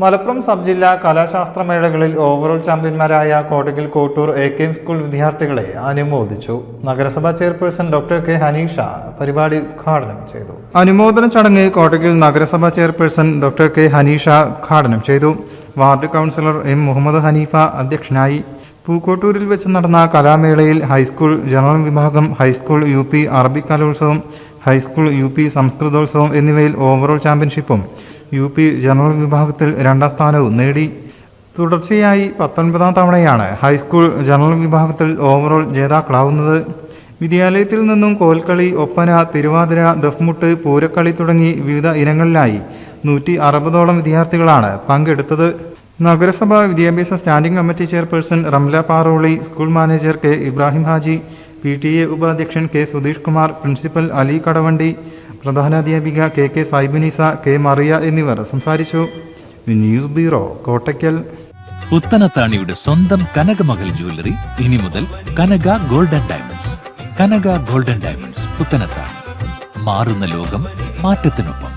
Malappuram sub ജില്ലാ കലാശാസ്ത്ര മേളകളിൽ overall ചാമ്പ്യന്മാരായ കോട്ടകിൽ Kottoor A K M school വിദ്യാർത്ഥികളെ അനുമോദിച്ചു. നഗരസഭാ ചെയർപേഴ്സൺ ഡോക്ടർ കെ ഹനീഷ പരിപാടി ഉദ്ഘാടനം ചെയ്തു. അനുമോദന ചടങ്ങ് കോട്ടകിൽ നഗരസഭാ ചെയർപേഴ്സൺ ഡോക്ടർ കെ ഹനീഷ ഉദ്ഘാടനം ചെയ്തു. Ward councillor M Muhammad Hanifa അധ്യക്ഷനായി. പൂക്കോട്ടൂരിൽ വെച്ച് നടന്ന കലാമേളയിൽ ഹൈസ്കൂൾ ജനറൽ വിഭാഗം high school U P Arabic കലോത്സവം ഹൈസ്കൂൾ യു പി സംസ്കൃതോത്സവം എന്നിവയിൽ ഓവറോൾ ചാമ്പ്യൻഷിപ്പും യു പി ജനറൽ വിഭാഗത്തിൽ രണ്ടാം സ്ഥാനവും നേടി. തുടർച്ചയായി പത്തൊൻപതാം തവണയാണ് ഹൈസ്കൂൾ ജനറൽ വിഭാഗത്തിൽ ഓവറോൾ ജേതാക്കളാവുന്നത്. വിദ്യാലയത്തിൽ നിന്നും കോൽക്കളി ഒപ്പന തിരുവാതിര ദഫ്മുട്ട് പൂരക്കളി തുടങ്ങി വിവിധ ഇനങ്ങളിലായി നൂറ്റി അറുപതോളം വിദ്യാർത്ഥികളാണ് പങ്കെടുത്തത്. നഗരസഭാ വിദ്യാഭ്യാസ standing committee chairperson Ramla Paroli school manager K Ibrahim Haji P T A ഉപാധ്യക്ഷൻ K Sudheesh Kumar principal Ali Kadavandi പ്രധാനാധ്യാപിക K K Saibunisa K Mariya എന്നിവർ സംസാരിച്ചു. News bureau Kottakkal. പുത്തനത്താണിയുടെ സ്വന്തം കനകമകൽ ജ്വല്ലറി ഇനി മുതൽ Kanaka golden diamonds. Kanaka golden diamonds Puthanathani മാറുന്ന ലോകം മാറ്റത്തിനൊപ്പം.